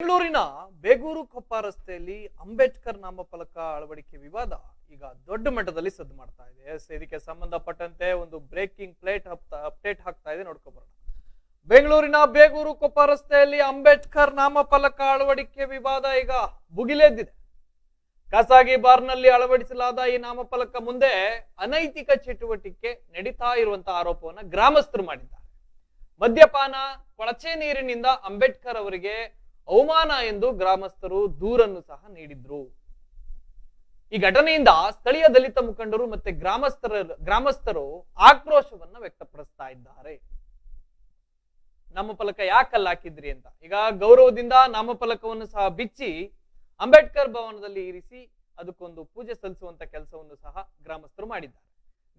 ಬೆಂಗಳೂರಿನ ಬೇಗೂರು ಕೊಪ್ಪ ರಸ್ತೆಯಲ್ಲಿ ಅಂಬೇಡ್ಕರ್ ನಾಮಫಲಕ ಅಳವಡಿಕೆ ವಿವಾದ ಈಗ ದೊಡ್ಡ ಮಟ್ಟದಲ್ಲಿ ಸದ್ದು ಮಾಡ್ತಾ ಇದೆ. ಇದಕ್ಕೆ ಸಂಬಂಧಪಟ್ಟಂತೆ ಒಂದು ಬ್ರೇಕಿಂಗ್ ಪ್ಲೇಟ್ ಅಪ್ಡೇಟ್ ಹಾಕ್ತಾ ಇದೆ. ನೋಡ್ಕೊಬರೋಣ. ಬೆಂಗಳೂರಿನ ಬೇಗೂರು ಕೊಪ್ಪ ರಸ್ತೆಯಲ್ಲಿ ಅಂಬೇಡ್ಕರ್ ನಾಮಫಲಕ ಅಳವಡಿಕೆ ವಿವಾದ ಈಗ ಭುಗಿಲೆದ್ದಿದೆ. ಖಾಸಗಿ ಬಾರ್ನಲ್ಲಿ ಅಳವಡಿಸಲಾದ ಈ ನಾಮಫಲಕ ಮುಂದೆ ಅನೈತಿಕ ಚಟುವಟಿಕೆ ನಡೀತಾ ಇರುವಂತಹ ಆರೋಪವನ್ನು ಗ್ರಾಮಸ್ಥರು ಮಾಡಿದ್ದಾರೆ. ಮದ್ಯಪಾನ, ಕೊಳಚೆ ನೀರಿನಿಂದ ಅಂಬೇಡ್ಕರ್ ಅವರಿಗೆ ಅವಮಾನ ಎಂದು ಗ್ರಾಮಸ್ಥರು ದೂರನ್ನು ಸಹ ನೀಡಿದ್ರು. ಈ ಘಟನೆಯಿಂದ ಸ್ಥಳೀಯ ದಲಿತ ಮುಖಂಡರು ಮತ್ತೆ ಗ್ರಾಮಸ್ಥರ, ಗ್ರಾಮಸ್ಥರು ಆಕ್ರೋಶವನ್ನ ವ್ಯಕ್ತಪಡಿಸ್ತಾ ಇದ್ದಾರೆ. ನಾಮಫಲಕ ಯಾಕೆ ಹಾಕಿದ್ರಿ ಅಂತ. ಈಗ ಗೌರವದಿಂದ ನಾಮಫಲಕವನ್ನು ಸಹ ಬಿಚ್ಚಿ ಅಂಬೇಡ್ಕರ್ ಭವನದಲ್ಲಿ ಇರಿಸಿ ಅದಕ್ಕೊಂದು ಪೂಜೆ ಸಲ್ಲಿಸುವಂತ ಕೆಲಸವನ್ನು ಸಹ ಗ್ರಾಮಸ್ಥರು ಮಾಡಿದ್ದಾರೆ.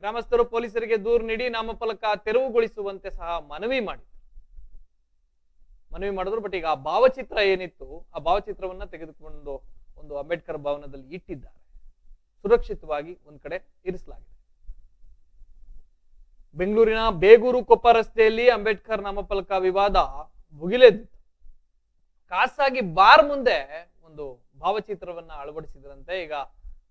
ಗ್ರಾಮಸ್ಥರು ಪೊಲೀಸರಿಗೆ ದೂರು ನೀಡಿ ನಾಮಫಲಕ ತೆರವುಗೊಳಿಸುವಂತೆ ಸಹ ಮನವಿ ಮಾಡಿದ್ರು ಮನವಿ ಮಾಡಿದ್ರು ಬಟ್ ಈಗ ಆ ಭಾವಚಿತ್ರ ಏನಿತ್ತು, ಆ ಭಾವಚಿತ್ರವನ್ನ ತೆಗೆದುಕೊಂಡು ಒಂದು ಅಂಬೇಡ್ಕರ್ ಭವನದಲ್ಲಿ ಇಟ್ಟಿದ್ದಾರೆ. ಸುರಕ್ಷಿತವಾಗಿ ಒಂದ್ ಕಡೆ ಇರಿಸಲಾಗಿದೆ. ಬೆಂಗಳೂರಿನ ಬೇಗೂರು ಕೊಪ್ಪ ರಸ್ತೆಯಲ್ಲಿ ಅಂಬೇಡ್ಕರ್ ನಾಮಫಲಕ ವಿವಾದ ಮುಗಿಲೆದ್ದಿತ್ತು ಖಾಸಗಿ ಬಾರ್ ಮುಂದೆ ಒಂದು ಭಾವಚಿತ್ರವನ್ನ ಅಳವಡಿಸಿದ್ರಂತೆ, ಈಗ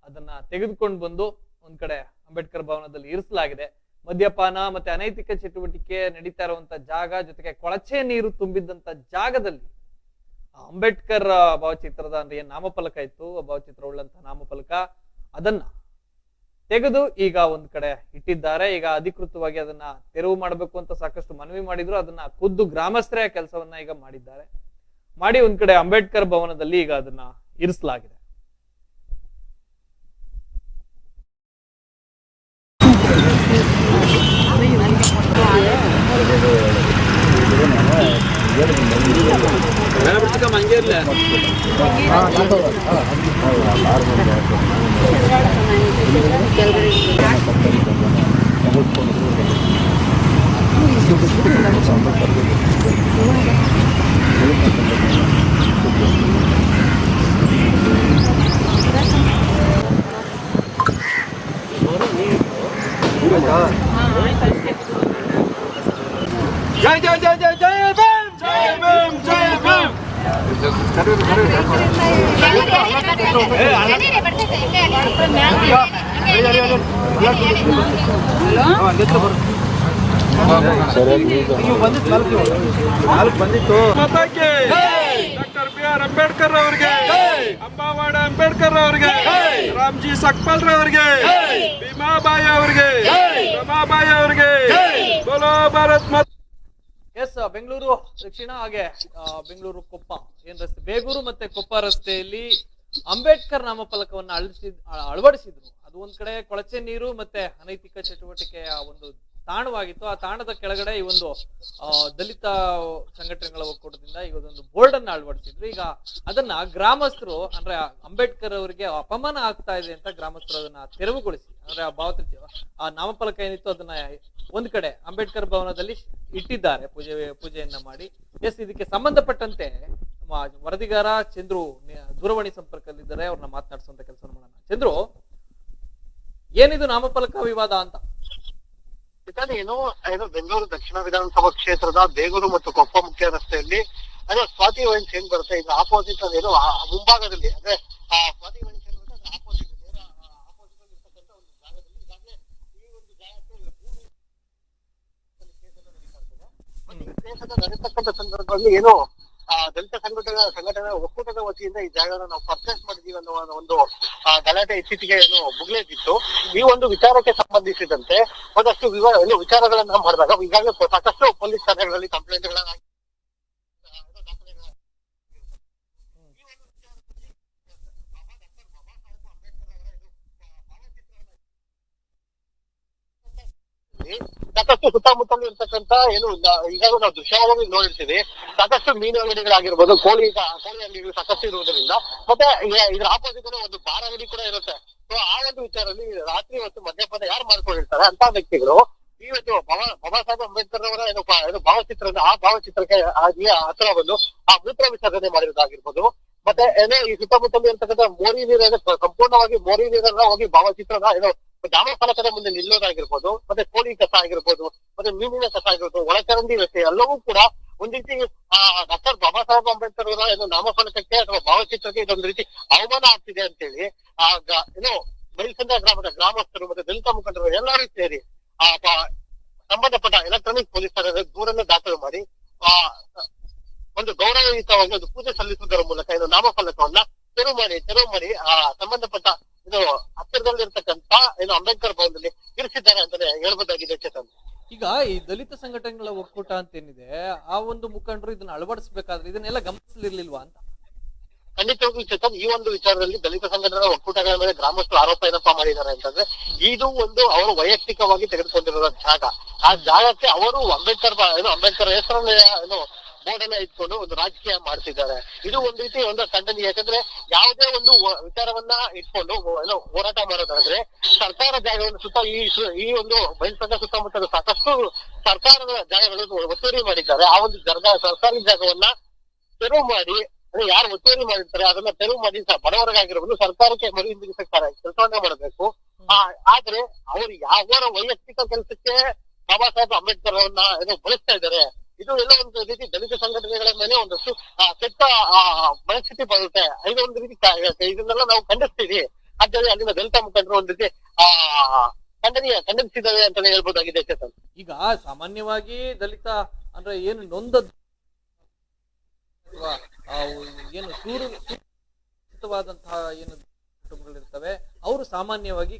ಅದನ್ನ ತೆಗೆದುಕೊಂಡು ಬಂದು ಒಂದ್ ಕಡೆ ಅಂಬೇಡ್ಕರ್ ಭವನದಲ್ಲಿ ಇರಿಸಲಾಗಿದೆ. ಮದ್ಯಪಾನ ಮತ್ತೆ ಅನೈತಿಕ ಚಟುವಟಿಕೆ ನಡೀತಾ ಇರುವಂತ ಜಾಗ ಜೊತೆಗೆ ಕೊಳಚೆ ನೀರು ತುಂಬಿದ್ದಂತ ಜಾಗದಲ್ಲಿ ಅಂಬೇಡ್ಕರ್ ಭಾವಚಿತ್ರದ ಅಂದ್ರೆ ಏನ್ ನಾಮಫಲಕ ಇತ್ತು ಭಾವಚಿತ್ರ ಉಳ್ಳಂತ ನಾಮಫಲಕ ಅದನ್ನ ತೆಗೆದು ಈಗ ಒಂದ್ ಕಡೆ ಇಟ್ಟಿದ್ದಾರೆ. ಈಗ ಅಧಿಕೃತವಾಗಿ ಅದನ್ನ ತೆರವು ಮಾಡಬೇಕು ಅಂತ ಸಾಕಷ್ಟು ಮನವಿ ಮಾಡಿದ್ರು. ಅದನ್ನ ಖುದ್ದು ಗ್ರಾಮಸ್ಥರೇ ಕೆಲಸವನ್ನ ಈಗ ಮಾಡಿದ್ದಾರೆ. ಮಾಡಿ ಒಂದ್ ಕಡೆ ಅಂಬೇಡ್ಕರ್ ಭವನದಲ್ಲಿ ಈಗ ಅದನ್ನ ಇರಿಸಲಾಗಿದೆ. தெரியல ஜெய ஜெய ஜெய ஜெய ஜெய பீம் ஜெய பீம் ஜெய பீம் ಮತಕ್ಕೆ ಡಾಕ್ಟರ್ ಬಿ ಆರ್ ಅಂಬೇಡ್ಕರ್ ಅವರಿಗೆ ಅಂಬಾವಾಡ ಅಂಬೇಡ್ಕರ್ ಅವರಿಗೆ ರಾಮ್ಜಿ ಸಕ್ಪಾಲ್ ಅವರಿಗೆ ಭೀಮಾಬಾಯಿ ಅವರಿಗೆ ರಮಾಬಾಯಿ ಅವರಿಗೆ ಬೋಲೋ ಭಾರತ್ ಮಾತಾ ಎಸ್ ಬೆಂಗಳೂರು ದಕ್ಷಿಣ ಹಾಗೆ ಬೆಂಗಳೂರು ಕೊಪ್ಪ. ಏನ್ ರಸ್ತೆ? ಬೇಗೂರು ಮತ್ತೆ ಕೊಪ್ಪ ರಸ್ತೆಯಲ್ಲಿ ಅಂಬೇಡ್ಕರ್ ನಾಮಫಲಕವನ್ನ ಅಳಿಸಿ, ಅಳವಡಿಸಿದ್ರು. ಅದು ಒಂದ್ ಕಡೆ ಕೊಳಚೆ ನೀರು ಮತ್ತೆ ಅನೈತಿಕ ಚಟುವಟಿಕೆಯ ಒಂದು ತಾಣವಾಗಿತ್ತು. ಆ ತಾಣದ ಕೆಳಗಡೆ ಈ ಒಂದು ದಲಿತ ಸಂಘಟನೆಗಳ ಒಕ್ಕೂಟದಿಂದ ಈಗ ಒಂದು ಬೋರ್ಡ್ ಅನ್ನ ಅಳವಡಿಸಿದ್ರು. ಈಗ ಅದನ್ನ ಗ್ರಾಮಸ್ಥರು, ಅಂದ್ರೆ ಅಂಬೇಡ್ಕರ್ ಅವರಿಗೆ ಅಪಮಾನ ಆಗ್ತಾ ಇದೆ ಅಂತ ಗ್ರಾಮಸ್ಥರು ಅದನ್ನ ತೆರವುಗೊಳಿಸಿ, ಅಂದ್ರೆ ಆ ಭಾವತ ಆ ನಾಮಫಲಕ ಏನಿತ್ತು ಅದನ್ನ ಒಂದ್ ಕಡೆ ಅಂಬೇಡ್ಕರ್ ಭವನದಲ್ಲಿ ಇಟ್ಟಿದ್ದಾರೆ, ಪೂಜೆ, ಪೂಜೆಯನ್ನ ಮಾಡಿ. ಎಸ್, ಇದಕ್ಕೆ ಸಂಬಂಧಪಟ್ಟಂತೆ ವರದಿಗಾರ ಚಂದ್ರು ದೂರವಾಣಿ ಸಂಪರ್ಕದಲ್ಲಿದ್ದಾರೆ, ಅವ್ರನ್ನ ಮಾತನಾಡಿಸುವಂತ ಕೆಲಸ ಮಾಡೋಣ. ಚಂದ್ರು, ಏನಿದು ನಾಮಫಲಕ ವಿವಾದ ಅಂತ? ಇದಾನೆ ಏನು ಏನು ಬೆಂಗಳೂರು ದಕ್ಷಿಣ ವಿಧಾನಸಭಾ ಕ್ಷೇತ್ರದ ಬೇಗೂರು ಮತ್ತು ಕೊಪ್ಪ ಮುಖ್ಯ ರಸ್ತೆಯಲ್ಲಿ ಅದೇ ಸ್ವಾತಿ ವೈನ್ಸ್ ಏನ್ ಬರುತ್ತೆ, ಇದು ಆಪೋಸಿಟ್ ಏನು, ಆ ಮುಂಭಾಗದಲ್ಲಿ, ಅಂದ್ರೆ, ಆ, ಸ್ವಾತಿ ವೈನ್ಸ್ ಆಪೋಸಿಟ್ ಈ ಒಂದು ಜಾಗಕ್ಕೆ ಸಂದರ್ಭದಲ್ಲಿ ಏನು ದಲಿತ ಸಂಘಟನೆ ಸಂಘಟನೆ ಒಕ್ಕೂಟದ ವತಿಯಿಂದ ಈ ಜಾಗವನ್ನು ನಾವು ಪರ್ಚೇಸ್ ಮಾಡಿದೀವಿ ಅನ್ನೋ ಒಂದು ಗಲಾಟೆ ಇತ್ತೀಚೆಗೆ ಏನು ಮುಗಿಲೇದಿತ್ತು ಈ ಒಂದು ವಿಚಾರಕ್ಕೆ ಸಂಬಂಧಿಸಿದಂತೆ ಒಂದಷ್ಟು ವಿಚಾರಗಳನ್ನ ಮಾಡಿದಾಗ ಈಗಾಗಲೇ ಸಾಕಷ್ಟು ಪೊಲೀಸ್ ಠಾಣೆಗಳಲ್ಲಿ ಕಂಪ್ಲೇಂಟ್ಗಳನ್ನ ಸಾಕಷ್ಟು ಸುತ್ತಮುತ್ತಲು ಇರ್ತಕ್ಕಂತ ಏನು ಈಗಾಗಲೂ ನಾವು ದೃಶ್ಯಾವಳಿ ನೋಡಿರ್ತೀವಿ. ಸಾಕಷ್ಟು ಮೀನು ಅಂಗಡಿಗಳಾಗಿರ್ಬೋದು ಕೋಳಿ ಕೋಳಿ ಅಂಗಡಿಗಳು ಸಾಕಷ್ಟು ಇರುವುದರಿಂದ. ಮತ್ತೆ ಇದ್ರ ಆಪೋಸಿಟ್ ಒಂದು ಬಾರ ಅಂಗಡಿ ಕೂಡ ಇರುತ್ತೆ. ಸೊ ಆ ಒಂದು ವಿಚಾರದಲ್ಲಿ ರಾತ್ರಿ ಹೊತ್ತು ಮದ್ಯಪಾನ ಯಾರು ಮಾಡ್ಕೊಂಡಿರ್ತಾರೆ ಅಂತ ವ್ಯಕ್ತಿಗಳು ಇವತ್ತು ಬಾಬಾ ಬಾಬಾ ಸಾಹೇಬ್ ಅಂಬೇಡ್ಕರ್ ಅವರ ಏನು ಏನು ಭಾವಚಿತ್ರ ಆ ಭಾವಚಿತ್ರಕ್ಕೆ ಆಗಿ ಹತ್ರ ಬಂದು ಆ ಮೂತ್ರ ವಿಸರ್ಜನೆ ಮಾಡಿರೋದಾಗಿರ್ಬೋದು ಮತ್ತೆ, ಏನೇ ಈ ಸುತ್ತಮುತ್ತಲು ಇರ್ತಕ್ಕಂಥ ಮೋರಿ ನೀರ ಸಂಪೂರ್ಣವಾಗಿ ಮೋರಿ ನೀರನ್ನ ಹೋಗಿ ಭಾವಚಿತ್ರನ ಏನೋ ನಾಮಫಲಕದ ಮುಂದೆ ನಿಲ್ಲೋದಾಗಿರ್ಬೋದು, ಮತ್ತೆ ಕೋಳಿ ಕಸ ಆಗಿರ್ಬೋದು, ಮತ್ತೆ ಮೀನಿನ ಕಸ ಆಗಿರ್ಬೋದು, ಒಳಚರಂಡಿ ವ್ಯವಸ್ಥೆ ಎಲ್ಲವೂ ಕೂಡ ಒಂದ್ ರೀತಿ, ಆ, ಡಾಕ್ಟರ್ ಬಾಬಾ ಸಾಹೇಬ್ ಅಂಬೇಡ್ಕರ್ ಅವರ ಏನು ನಾಮಫಲಕಕ್ಕೆ ಅಥವಾ ಭಾವಚಿತ್ರಕ್ಕೆ ಇದೊಂದು ರೀತಿ ಅವಮಾನ ಆಗ್ತಿದೆ ಅಂತೇಳಿ, ಆ, ಗ- ಏನು ಬೈಲ್ಸಂದ್ರ ಗ್ರಾಮದ ಗ್ರಾಮಸ್ಥರು ಮತ್ತೆ ದಲಿತ ಮುಖಂಡರು ಎಲ್ಲರೂ ಸೇರಿ, ಆ ಸಂಬಂಧಪಟ್ಟ ಎಲೆಕ್ಟ್ರಾನಿಕ್ ಪೊಲೀಸ್ ಠಾಣೆಗೆ ದೂರನ್ನು ದಾಖಲು ಮಾಡಿ, ಆ, ಒಂದು ಗೌರವಯುತವಾಗಿ ಒಂದು ಪೂಜೆ ಸಲ್ಲಿಸುವುದರ ಮೂಲಕ ಏನು ನಾಮಫಲಕವನ್ನ ತೆರವು ಮಾಡಿ ತೆರವು ಮಾಡಿ ಆ ಸಂಬಂಧಪಟ್ಟ ಇದು ಹತ್ತಿರದಲ್ಲಿರ್ತಕ್ಕಂತ ಏನು ಅಂಬೇಡ್ಕರ್ ಭವನದಲ್ಲಿ ಇರಿಸಿದ್ದಾರೆ ಅಂತಾನೆ ಹೇಳ್ಬೋದಾಗಿದೆ ಚೇತನ್ ಈಗ ಈ ದಲಿತ ಸಂಘಟನೆಗಳ ಒಕ್ಕೂಟ ಅಂತ ಏನಿದೆ ಆ ಒಂದು ಮುಖಂಡರು ಇದನ್ನ ಅಳವಡಿಸಬೇಕಾದ್ರೆ ಇದನ್ನೆಲ್ಲ ಗಮನಿಸಲಿರ್ಲಿಲ್ವಾ ಅಂತ? ಖಂಡಿತವಾಗಿ ಚೇತನ್, ಈ ಒಂದು ವಿಚಾರದಲ್ಲಿ ದಲಿತ ಸಂಘಟನೆಗಳ ಒಕ್ಕೂಟಗಳ ಮೇಲೆ ಗ್ರಾಮಸ್ಥರು ಆರೋಪ ಏನಪ್ಪಾ ಮಾಡಿದ್ದಾರೆ ಅಂತಂದ್ರೆ, ಇದು ಒಂದು ಅವರು ವೈಯಕ್ತಿಕವಾಗಿ ತೆಗೆದುಕೊಂಡಿರುವ ಜಾಗ. ಆ ಜಾಗಕ್ಕೆ ಅವರು ಅಂಬೇಡ್ಕರ್ ಅಂಬೇಡ್ಕರ್ ಹೆಸರನ್ನ, ಏನು ಬೋರ್ಡ್ ಇಟ್ಕೊಂಡು ಒಂದು ರಾಜಕೀಯ ಮಾಡ್ತಿದ್ದಾರೆ. ಇದು ಒಂದು ರೀತಿ ಒಂದು ಖಂಡನೀಯ. ಯಾಕಂದ್ರೆ ಯಾವುದೇ ಒಂದು ವಿಚಾರವನ್ನ ಇಟ್ಕೊಂಡು ಹೋರಾಟ ಮಾಡೋದಾದ್ರೆ ಸರ್ಕಾರ ಜಾಗವನ್ನು ಸುತ್ತ ಈ ಈ ಒಂದು ಬಯಲ್ಸಂಗ ಸುತ್ತಮುತ್ತ ಸಾಕಷ್ಟು ಸರ್ಕಾರದ ಜಾಗಗಳನ್ನು ಒತ್ತುವರಿ ಮಾಡಿದ್ದಾರೆ. ಆ ಒಂದು ಜಾಗ, ಸರ್ಕಾರಿ ಜಾಗವನ್ನ ತೆರವು ಮಾಡಿ ಯಾರು ಒತ್ತುವರಿ ಮಾಡಿರ್ತಾರೆ ಅದನ್ನ ತೆರವು ಮಾಡಿ ಬಡವರಿಗಾಗಿರ್ಬೋದು ಸರ್ಕಾರಕ್ಕೆ ಮರು ಹಿಂದಿರುಗಿಸಕ್ಕಾರ ಕೆಲಸವನ್ನ ಮಾಡಬೇಕು. ಆದ್ರೆ ಅವರು ಯಾವ ವೈಯಕ್ತಿಕ ಕೆಲಸಕ್ಕೆ ಬಾಬಾ ಸಾಹೇಬ್ ಅಂಬೇಡ್ಕರ್ ಅವರನ್ನ ಏನೋ ಬಳಸ್ತಾ ಇದ್ದಾರೆ. ಇದು ಎಲ್ಲ ಒಂದು ರೀತಿ ದಲಿತ ಸಂಘಟನೆಗಳ ಮೇಲೆ ಒಂದಷ್ಟು ಕೆಟ್ಟ ಮನಸ್ಥಿತಿ ಬರುತ್ತೆ. ಇದು ಒಂದು ರೀತಿ ಇದನ್ನೆಲ್ಲ ನಾವು ಖಂಡಿಸ್ತೀವಿ. ಆದ್ದರಿಂದ ಅಲ್ಲಿನ ದಲಿತ ಮುಖಂಡರು ಒಂದು ರೀತಿ, ಆ, ಖಂಡನೀಯ, ಖಂಡಿಸಿದ್ದಾರೆ ಅಂತಾನೆ ಹೇಳ್ಬೋದಾಗಿದೆ, ಚೇತನ್. ಈಗ ಸಾಮಾನ್ಯವಾಗಿ ದಲಿತ ಅಂದ್ರೆ ಏನು ನೊಂದ ಏನು ಸೂರು ವಾದಂತಹ ಏನು ಕುಟುಂಬಗಳಿರ್ತವೆ ಅವರು ಸಾಮಾನ್ಯವಾಗಿ